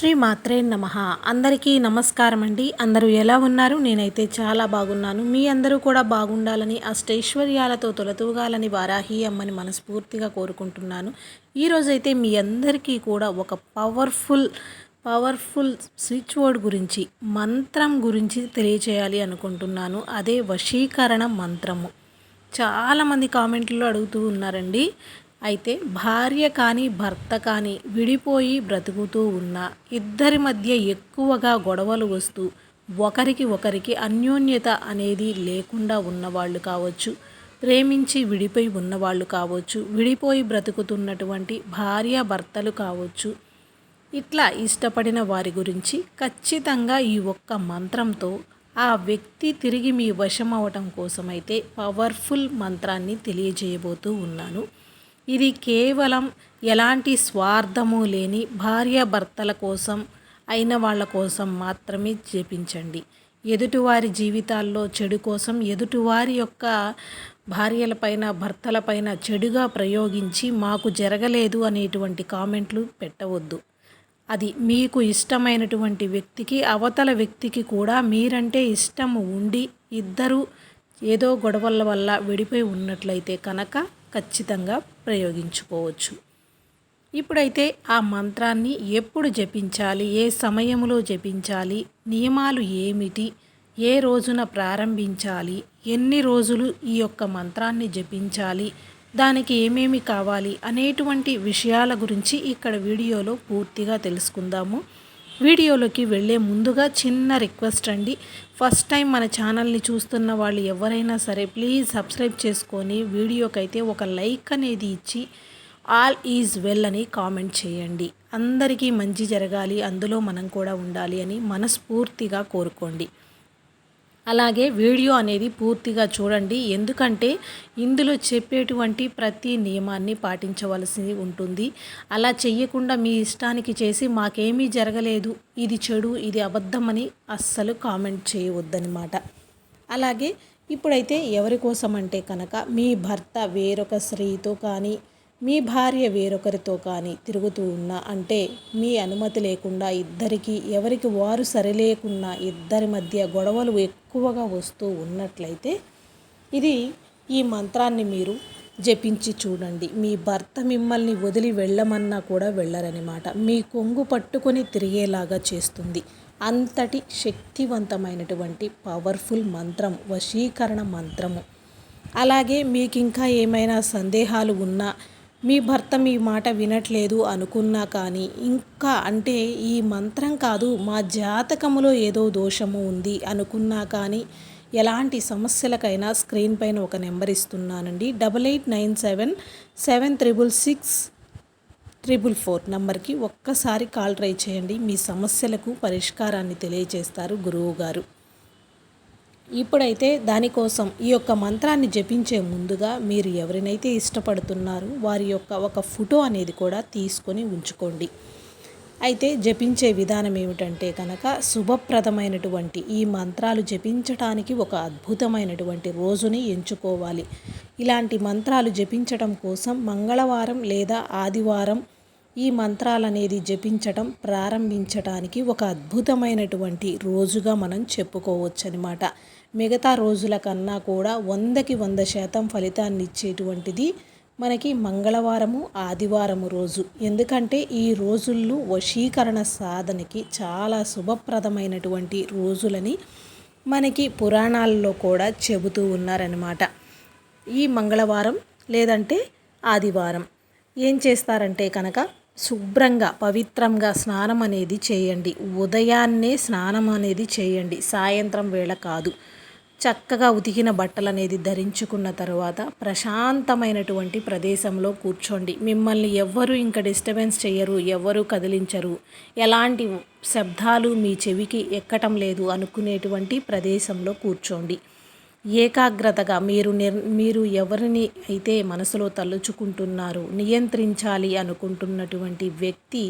శ్రీ మాత్రే నమ. అందరికీ నమస్కారం అండి అందరూ ఎలా ఉన్నారు? నేనైతే చాలా బాగున్నాను. మీ అందరూ కూడా బాగుండాలని అష్టైశ్వర్యాలతో తొలతూగాలని వారాహి అమ్మని మనస్ఫూర్తిగా కోరుకుంటున్నాను. ఈరోజైతే మీ అందరికీ కూడా ఒక పవర్ఫుల్ పవర్ఫుల్ స్విచ్ బోర్డ్ గురించి మంత్రం గురించి తెలియచేయాలి అనుకుంటున్నాను. అదే వశీకరణ మంత్రము. చాలామంది కామెంట్లో అడుగుతూ ఉన్నారండి. అయితే భార్య కానీ భర్త కానీ విడిపోయి బ్రతుకుతూ ఉన్న ఇద్దరి మధ్య ఎక్కువగా గొడవలు వస్తూ ఒకరికి ఒకరికి అన్యోన్యత అనేది లేకుండా ఉన్నవాళ్ళు కావచ్చు ప్రేమించి విడిపోయి ఉన్నవాళ్ళు కావచ్చు విడిపోయి బ్రతుకుతున్నటువంటి భార్య భర్తలు కావచ్చు. ఇట్లా ఇష్టపడిన వారి గురించి ఖచ్చితంగా ఈ ఒక్క మంత్రంతో ఆ వ్యక్తి తిరిగి మీ వశం అవటం కోసమైతే పవర్ఫుల్ మంత్రాన్ని తెలియజేయబోతూ ఉన్నాను. ఇది కేవలం ఎలాంటి స్వార్థము లేని భార్యాభర్తల కోసం అయిన వాళ్ళ కోసం మాత్రమే జపించండి. ఎదుటివారి జీవితాల్లో చెడు కోసం ఎదుటివారి యొక్క భార్యలపైన భర్తలపైన చెడుగా ప్రయోగించి మాకు జరగలేదు అనేటువంటి కామెంట్లు పెట్టవద్దు. అది మీకు ఇష్టమైనటువంటి వ్యక్తికి అవతల వ్యక్తికి కూడా మీరంటే ఇష్టం ఉండి ఇద్దరు ఏదో గొడవల వల్ల విడిపోయి ఉన్నట్లయితే కనుక ఖచ్చితంగా ప్రయోగించుకోవచ్చు. ఇప్పుడైతే ఆ మంత్రాన్ని ఎప్పుడు జపించాలి? ఏ సమయంలో జపించాలి? నియమాలు ఏమిటి? ఏ రోజున ప్రారంభించాలి? ఎన్ని రోజులు ఈ యొక్క మంత్రాన్ని జపించాలి? దానికి ఏమేమి కావాలి? అనేటువంటి విషయాల గురించి ఇక్కడ వీడియోలో పూర్తిగా తెలుసుకుందాము. వీడియోలోకి వెళ్ళే ముందుగా చిన్న రిక్వెస్ట్ అండి. ఫస్ట్ టైం మన ఛానల్ని చూస్తున్న వాళ్ళు ఎవరైనా సరే ప్లీజ్ సబ్స్క్రైబ్ చేసుకొని వీడియోకైతే ఒక లైక్ అనేది ఇచ్చి ఆల్ ఈజ్ వెల్ అని కామెంట్ చేయండి. అందరికీ మంచి జరగాలి అందులో మనం కూడా ఉండాలి అని మనస్ఫూర్తిగా కోరుకోండి. అలాగే వీడియో అనేది పూర్తిగా చూడండి. ఎందుకంటే ఇందులో చెప్పేటువంటి ప్రతి నియమాన్ని పాటించవలసి ఉంటుంది. అలా చెయ్యకుండా మీ ఇష్టానికి చేసి మాకేమీ జరగలేదు ఇది చెడు ఇది అబద్ధమని అస్సలు కామెంట్ చేయవద్దనమాట అలాగే ఇప్పుడైతే ఎవరి కోసం అంటే కనుక మీ భర్త వేరొక స్త్రీతో కానీ మీ భార్య వేరొకరితో కానీ తిరుగుతూ ఉన్నా అంటే మీ అనుమతి లేకుండా ఇద్దరికి ఎవరికి వారు సరిలేకున్నా ఇద్దరి మధ్య గొడవలు ఎక్కువగా వస్తూ ఉన్నట్లయితే ఇది ఈ మంత్రాన్ని మీరు జపించి చూడండి. మీ భర్త మిమ్మల్ని వదిలి వెళ్ళమన్నా కూడా వెళ్ళరనమాట మీ కొంగు పట్టుకొని తిరిగేలాగా చేస్తుంది. అంతటి శక్తివంతమైనటువంటి పవర్ఫుల్ మంత్రం వశీకరణ మంత్రము. అలాగే మీకు ఇంకా ఏమైనా సందేహాలు ఉన్నా మీ భర్త మీ మాట వినట్లేదు అనుకున్నా కానీ ఇంకా అంటే ఈ మంత్రం కాదు మా జాతకములో ఏదో దోషము ఉంది అనుకున్నా కానీ ఎలాంటి సమస్యలకైనా స్క్రీన్ పైన ఒక number ఇస్తున్నానండి. Double eight nine seven seven triple six triple four నంబర్కి ఒక్కసారి కాల్ ట్రై చేయండి. మీ సమస్యలకు పరిష్కారాన్ని తెలియజేస్తారు గురువు గారు ఇప్పుడైతే దానికోసం ఈ యొక్క మంత్రాన్ని జపించే ముందుగా మీరు ఎవరినైతే ఇష్టపడుతున్నారో వారి యొక్క ఒక ఫోటో అనేది కూడా తీసుకొని ఉంచుకోండి. అయితే జపించే విధానం ఏమిటంటే కనుక శుభప్రదమైనటువంటి ఈ మంత్రాలు జపించటానికి ఒక అద్భుతమైనటువంటి రోజుని ఎంచుకోవాలి. ఇలాంటి మంత్రాలు జపించటం కోసం మంగళవారం లేదా ఆదివారం ఈ మంత్రాలనేది జపించటం ప్రారంభించటానికి ఒక అద్భుతమైనటువంటి రోజుగా మనం చెప్పుకోవచ్చు అనమాట మిగతా రోజుల కన్నా కూడా వందకి వంద శాతం ఫలితాన్ని ఇచ్చేటువంటిది మనకి మంగళవారము ఆదివారము రోజు. ఎందుకంటే ఈ రోజుల్లో వశీకరణ సాధనకి చాలా శుభప్రదమైనటువంటి రోజులని మనకి పురాణాల్లో కూడా చెబుతూ ఉన్నారనమాట ఈ మంగళవారం లేదంటే ఆదివారం. ఏం చేస్తారంటే కనుక శుభ్రంగా పవిత్రంగా స్నానం అనేది చేయండి. ఉదయాన్నే స్నానం అనేది చేయండి. సాయంత్రం వేళ కాదు. చక్కగా ఉతికిన బట్టలు అనేది ధరించుకున్న తర్వాత ప్రశాంతమైనటువంటి ప్రదేశంలో కూర్చోండి. మిమ్మల్ని ఎవ్వరూ ఇంకా డిస్టర్బెన్స్ చేయరు ఎవరు కదిలించరు. ఎలాంటి శబ్దాలు మీ చెవికి ఎక్కటం లేదు అనుకునేటువంటి ప్రదేశంలో కూర్చోండి. ఏకాగ్రతగా మీరు నిర్ మీరు ఎవరిని అయితే మనసులో తలుచుకుంటున్నారు నియంత్రించాలి అనుకుంటున్నటువంటి వ్యక్తి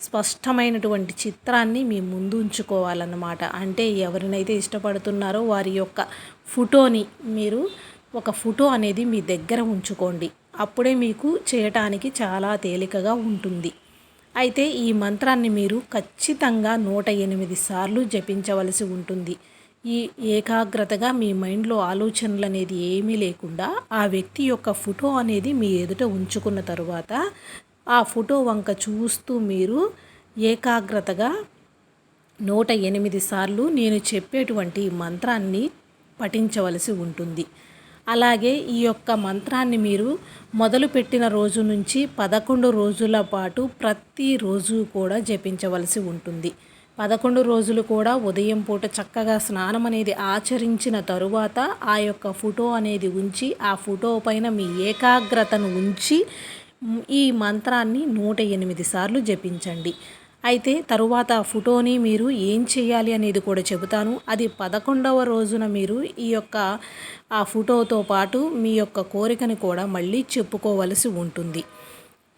స్పష్టమైనటువంటి చిత్రాన్ని మీ ముందు ఉంచుకోవాలన్నమాట అంటే ఎవరినైతే ఇష్టపడుతున్నారో వారి యొక్క ఫోటోని మీరు ఒక ఫోటో అనేది మీ దగ్గర ఉంచుకోండి. అప్పుడే మీకు చేయటానికి చాలా తేలికగా ఉంటుంది. అయితే ఈ మంత్రాన్ని మీరు ఖచ్చితంగా నూట ఎనిమిది సార్లు జపించవలసి ఉంటుంది. ఈ ఏకాగ్రతగా మీ మైండ్లో ఆలోచనలు అనేది ఏమీ లేకుండా ఆ వ్యక్తి యొక్క ఫోటో అనేది మీ ఎదుట ఉంచుకున్న తరువాత ఆ ఫోటో వంక చూస్తూ మీరు ఏకాగ్రతగా నూట ఎనిమిది సార్లు నేను చెప్పేటువంటి మంత్రాన్ని పఠించవలసి ఉంటుంది. అలాగే ఈ యొక్క మంత్రాన్ని మీరు మొదలుపెట్టిన రోజు నుంచి పదకొండు రోజుల పాటు ప్రతిరోజు కూడా జపించవలసి ఉంటుంది. పదకొండు రోజులు కూడా ఉదయం పూట చక్కగా స్నానం అనేది ఆచరించిన తరువాత ఆ యొక్క ఫోటో అనేది ఉంచి ఆ ఫోటో పైన మీ ఏకాగ్రతను ఉంచి ఈ మంత్రాన్ని నూట ఎనిమిది సార్లు జపించండి. అయితే తరువాత ఫోటోని మీరు ఏం చేయాలి అనేది కూడా చెబుతాను. అది పదకొండవ రోజున మీరు ఈ యొక్క ఆ ఫోటోతో పాటు మీ యొక్క కోరికని కూడా మళ్ళీ చెప్పుకోవలసి ఉంటుంది.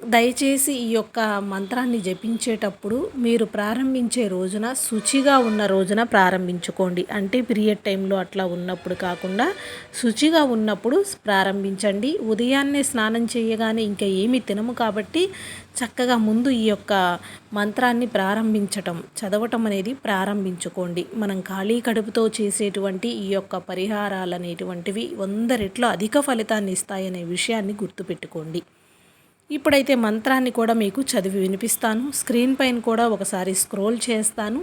దయచేసి ఈ యొక్క మంత్రాన్ని జపించేటప్పుడు మీరు ప్రారంభించే రోజున శుచిగా ఉన్న రోజున ప్రారంభించుకోండి. అంటే పీరియడ్ టైంలో అట్లా ఉన్నప్పుడు కాకుండా శుచిగా ఉన్నప్పుడు ప్రారంభించండి. ఉదయాన్నే స్నానం చేయగానే ఇంకా ఏమీ తినము కాబట్టి చక్కగా ముందు ఈ యొక్క మంత్రాన్ని ప్రారంభించటం చదవటం అనేది ప్రారంభించుకోండి. మనం ఖాళీ కడుపుతో చేసేటువంటి ఈ యొక్క పరిహారాలు అనేటువంటివి వంద రెట్లు అధిక ఫలితాన్ని ఇస్తాయనే విషయాన్ని గుర్తుపెట్టుకోండి. ఇప్పుడైతే మంత్రాన్ని కూడా మీకు చదివి వినిపిస్తాను. స్క్రీన్ పైన కూడా ఒకసారి స్క్రోల్ చేస్తాను.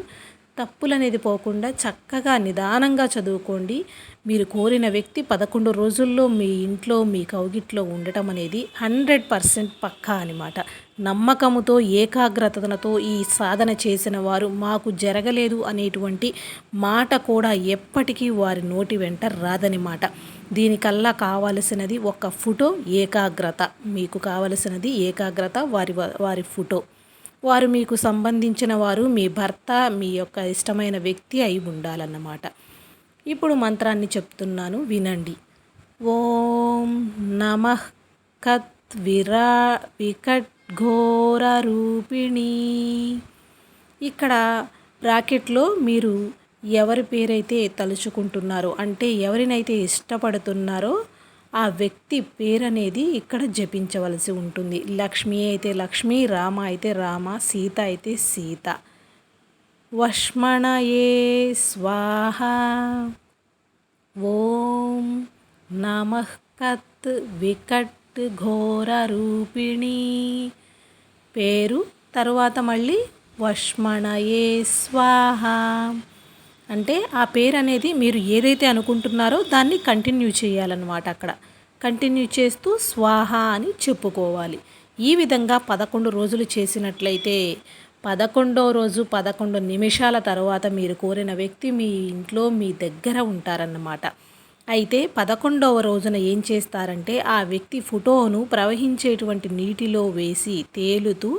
తప్పులు అనేది పోకుండా చక్కగా నిదానంగా చదువుకోండి. మీరు కోరిన వ్యక్తి పదకొండు రోజుల్లో మీ ఇంట్లో మీ కౌగిట్లో ఉండటం అనేది హండ్రెడ్ పర్సెంట్ పక్కా అనమాట నమ్మకముతో ఏకాగ్రతతో ఈ సాధన చేసిన వారు మాకు జరగలేదు అనేటువంటి మాట కూడా ఎప్పటికీ వారి నోటి వెంట రాదనమాట దీనికల్లా కావలసినది ఒక ఫోటో ఏకాగ్రత. మీకు కావలసినది ఏకాగ్రత వారి వారి ఫోటో. వారు మీకు సంబంధించిన వారు మీ భర్త మీ యొక్క ఇష్టమైన వ్యక్తి అయి ఉండాలన్నమాట. ఇప్పుడు మంత్రాన్ని చెప్తున్నాను వినండి. ఓం నమ కత్ విరా వికట్ ఘోర రూపిణి. ఇక్కడ బ్రాకెట్లో మీరు ఎవరి పేరైతే తలుచుకుంటున్నారో అంటే ఎవరినైతే ఇష్టపడుతున్నారో ఆ వ్యక్తి పేరు అనేది ఇక్కడ జపించవలసి ఉంటుంది. లక్ష్మి అయితే లక్ష్మి రామ అయితే రామ సీత అయితే సీత. వష్మణయే స్వాహ. ఓం నమఃకత్ వికట్ ఘోర రూపిణి. పేరు తరువాత మళ్ళీ వష్మణయే స్వాహ. అంటే ఆ పేరు అనేది మీరు ఏదైతే అనుకుంటున్నారో దాన్ని కంటిన్యూ చేయాలన్నమాట అక్కడ. కంటిన్యూ చేస్తూ స్వాహ అని చెప్పుకోవాలి. ఈ విధంగా పదకొండు రోజులు చేసినట్లయితే పదకొండో రోజు పదకొండు నిమిషాల తర్వాత మీరు కోరిన వ్యక్తి మీ ఇంట్లో మీ దగ్గర ఉంటారన్నమాట. అయితే పదకొండవ రోజున ఏం చేస్తారంటే ఆ వ్యక్తి ఫోటోను ప్రవహించేటువంటి నీటిలో వేసి తేలుతూ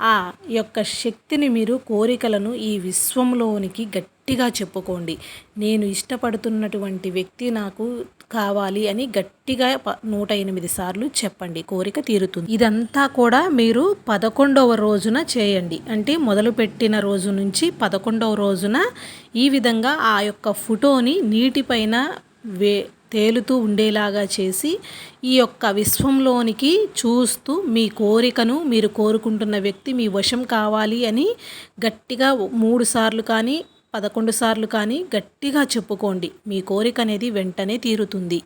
ఆ యొక్క శక్తిని మీరు కోరికలను ఈ విశ్వంలోనికి గట్టి గట్టిగా చెప్పుకోండి. నేను ఇష్టపడుతున్నటువంటి వ్యక్తి నాకు కావాలి అని గట్టిగా నూట ఎనిమిది సార్లు చెప్పండి. కోరిక తీరుతుంది. ఇదంతా కూడా మీరు పదకొండవ రోజున చేయండి. అంటే మొదలుపెట్టిన రోజు నుంచి పదకొండవ రోజున ఈ విధంగా ఆ యొక్క ఫోటోని నీటిపైన వే తేలుతూ ఉండేలాగా చేసి ఈ యొక్క విశ్వంలోనికి చూస్తూ మీ కోరికను మీరు కోరుకుంటున్న వ్యక్తి మీ వశం కావాలి అని గట్టిగా మూడు సార్లు కానీ పదకొండు సార్లు కానీ గట్టిగా చెప్పుకోండి. మీ కోరిక అనేది వెంటనే తీరుతుంది.